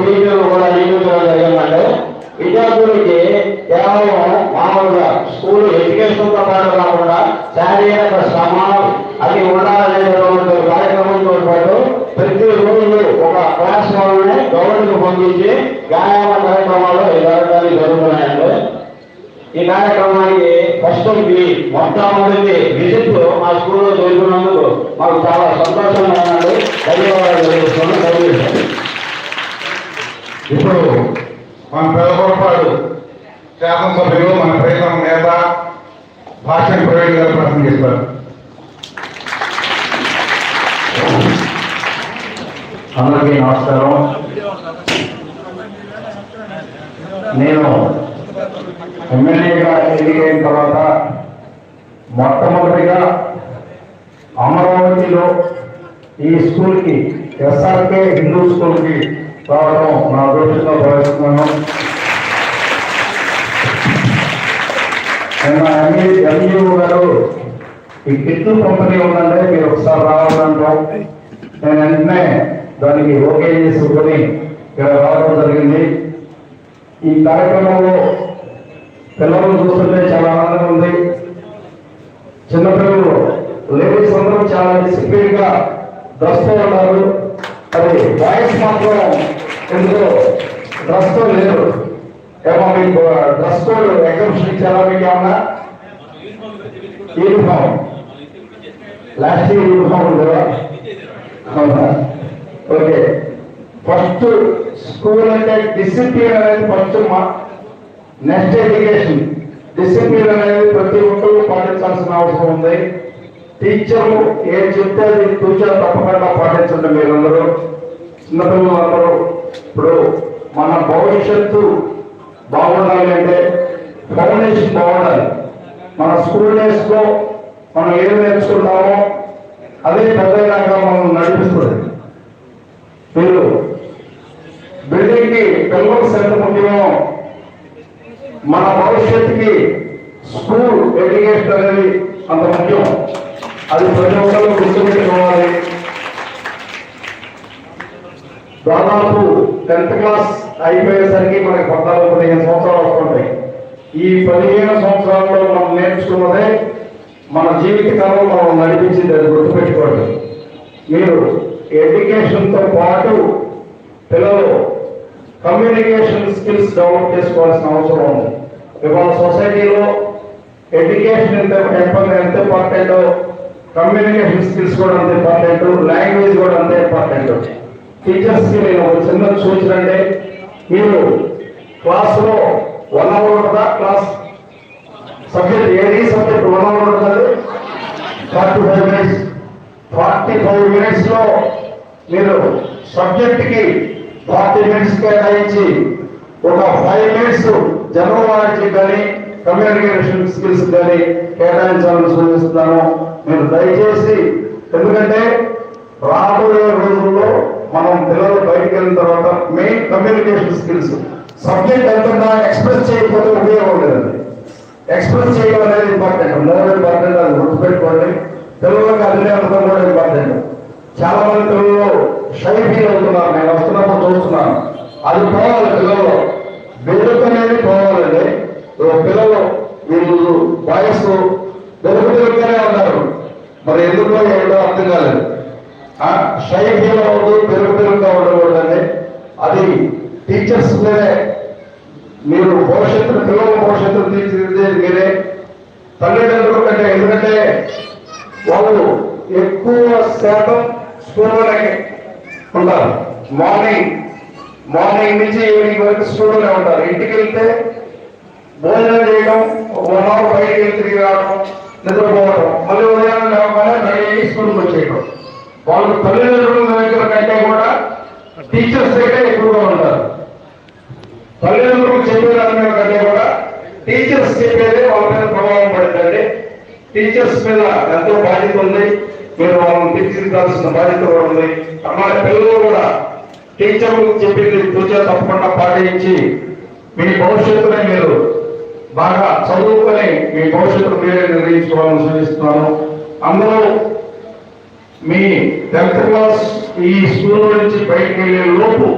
టీచర్లు కూడా నియమించడం జరిగిందంటే విద్యార్థులకి కేవలం మామూలుగా స్కూల్ ఎడ్యుకేషన్తో పాటు కాకుండా శారీరక శ్రమ అది ఉండాలనేటువంటి కార్యక్రమంతో పాటు ప్రతి రోజు ఒక క్లాస్ వాళ్ళని గవర్నమెంట్ పంపించి వ్యాయామ కార్యక్రమాలు ఈ జరగడానికి జరుగుతున్నాయండి ఈ కార్యక్రమానికి ఫస్ట్ మీ మొట్టమొదటి విజిట్ మా స్కూల్లో జరుగుతున్నందుకు మాకు చాలా సంతోషంగా ఉన్నాడు ధన్యవాదాలు తెలుస్తున్నాను ధన్యవాదాలు ఇప్పుడు మన పెదపరపాడు శాసనసభ్యులు మన ప్రేమ నేత భాషణ ప్రవీణ్ గారు ప్రసంగిస్తారు అందరికీ నమస్కారం. నేను ఎమ్మెల్యేగా ఎన్నికైన తర్వాత మొట్టమొదటిగా అమరావతిలో ఈ స్కూల్కి ఎస్ఆర్కే హిందూ స్కూల్కి రావడం నా అదృష్టంగా భావిస్తున్నాను. నిన్న ఎంఈ ఎంఈఓ గారు ఈ కిట్టు కంపెనీ ఉందంటే మీరు ఒకసారి రావాలంటాం. నేను వెంటనే దానికి ఓకే చేసుకుని ఇక్కడ రావడం జరిగింది. ఈ కార్యక్రమంలో పిల్లలు చూస్తుంటే చాలా ఆనందంగా ఉంది. చిన్నపిల్లలు లేడీస్ అందరూ చాలా డిసిప్లిన్గా డ్రెస్ ఉన్నారు. అది బాయ్స్ మాత్రం ఎందుకో డ్రెస్తో లేరు ఏమో మీకు డ్రెస్ కోడ్ ఎగ్జిబిషన్ ఇచ్చారా మీకు ఏమన్నా? యూనిఫామ్. లాస్ట్ ఇయర్ యూనిఫామ్ ఉందా అవునా? ఓకే. ఫస్ట్ స్కూల్ అంటే డిసిప్లిన్ అనేది ఫస్ట్ మా నెక్స్ట్ ఎడ్యుకేషన్. డిసిప్లిన్ అనేది ప్రతి ఒక్కరు పాటించాల్సిన అవసరం ఉంది. టీచర్లు ఏం చెప్తే అది తూచా తప్పకుండా పాటించండి మీరందరూ. చిన్నపిల్లలు అందరూ ఇప్పుడు మన భవిష్యత్తు బాగుండాలి అంటే ఫౌండేషన్ బాగుండాలి. మన స్కూల్ డేస్లో మనం ఏం నేర్చుకుంటామో అదే పెద్దగా మనం నడిపిస్తుంది. మీరు బిల్డింగ్కి పిల్లలకు ఎంత ముఖ్యమో మన భవిష్యత్తుకి స్కూల్ ఎడ్యుకేషన్ అనేది అంత ముఖ్యం. అది ప్రతి ఒక్కరు గుర్తుపెట్టుకోవాలి. దాదాపు టెన్త్ క్లాస్ అయిపోయేసరికి మనకి పద్నాలుగు పదిహేను సంవత్సరాలు వస్తుంటాయి. ఈ పదిహేను సంవత్సరాల్లో మనం నేర్చుకున్నదే మన జీవితకాలం మనం నడిపించింది అది గుర్తుపెట్టుకోండి. మీరు ఎడ్యుకేషన్తో పాటు పిల్లలు కమ్యూనికేషన్ స్కిల్స్ డెవలప్ చేసుకోవాల్సిన అవసరం ఉంది. ఇవాళ సొసైటీలో ఎడ్యుకేషన్ ఎంత ఎంత ఎంత ఇంపార్టెంట్ కమ్యూనికేషన్ స్కిల్స్ కూడా అంత ఇంపార్టెంట్ లాంగ్వేజ్ కూడా అంత ఇంపార్టెంట్ టీచర్స్కి నేను ఒక చిన్న సూచన అంటే మీరు క్లాస్లో వన్ అవర్ ఉంటుందా? క్లాస్ సబ్జెక్ట్ ఏది? సబ్జెక్ట్ వన్ అవర్ ఉంటుంది forty five minutes forty five మినిట్స్లో మీరు సబ్జెక్ట్కి ఫార్టీ మినిట్స్ కేటాయించి ఒక ఫైవ్ మినిట్స్ జనరల్ నాలెడ్జ్ కానీ కమ్యూనికేషన్ స్కిల్స్ కానీ కేటాయించాలని సూచిస్తున్నాను. మీరు దయచేసి ఎందుకంటే రాబోయే రోజుల్లో మనం పిల్లలు బయటికి వెళ్ళిన తర్వాత మెయిన్ కమ్యూనికేషన్ స్కిల్స్ సబ్జెక్ట్ అంతా ఎక్స్ప్రెస్ చేయకపోతే ఉపయోగం లేదండి ఎక్స్ప్రెస్ చేయడం అనేది ఇంపార్టెంట్. మోర్ ఇంపార్టెంట్ అది గుర్తుపెట్టుకోండి. పిల్లలకు అదే అర్థం కూడా ఇంపార్టెంట్. చాలా మంది పిల్లలు షై ఫీల్ అవుతున్నారు. నేను వస్తున్నప్పుడు చూస్తున్నాను. అది పోవాలి పిల్లలు బెదుకు అనేది పోవాలండి. పిల్లలు వీళ్ళు బాయ్స్ బెదుకు ఉన్నారు. మరి ఎందుకో ఏమిటో అర్థం కాలేదు. ఆ శైలిలో ఫీల్ పెరుగు పెరుగుగా ఉండకూడదండి. అది టీచర్స్ మీరే మీరు భవిష్యత్తును పిల్లల భవిష్యత్తును తీర్చిదిద్దేది మీరే. తల్లిదండ్రుల కంటే ఎందుకంటే వాళ్ళు ఎక్కువ శాతం స్కూల్లోనే ఉంటారు. మార్నింగ్ మార్నింగ్ నుంచి ఈవినింగ్ వరకు స్కూల్లోనే ఉంటారు. ఇంటికి వెళ్తే భోజనం చేయడం ఒక వన్ అవర్ బయటికి వెళ్ళి తిరిగి రావడం నిద్రపోవడం మళ్ళీ ఉదయం లేవగానే రెడీ స్కూల్కి వచ్చేయడం. వాళ్ళు తల్లిదండ్రుల దగ్గర కంటే కూడా టీచర్స్ దగ్గర ఎక్కువగా ఉంటారు. తల్లిదండ్రులు చెప్పేదాని మీద కంటే కూడా టీచర్స్ చెప్పేదే వాళ్ళ మీద ప్రభావం పడుతుంది టీచర్స్ మీద ఎంతో బాధ్యత ఉంది. మీరు వాళ్ళని తీర్చిదిద్దాల్సిన బాధ్యత కూడా ఉంది. అమ్మాయి పిల్లలు కూడా టీచర్లు చెప్పింది తూచా తప్పకుండా పాటించి మీ భవిష్యత్తునే మీరు బాగా చదువుకొని మీ భవిష్యత్తు మీరే నిర్ణయించుకోవాలని సూచిస్తున్నాను. అందరూ మీ టెన్త్ క్లాస్ ఈ స్కూల్ నుంచి బయటకు వెళ్ళే లోపు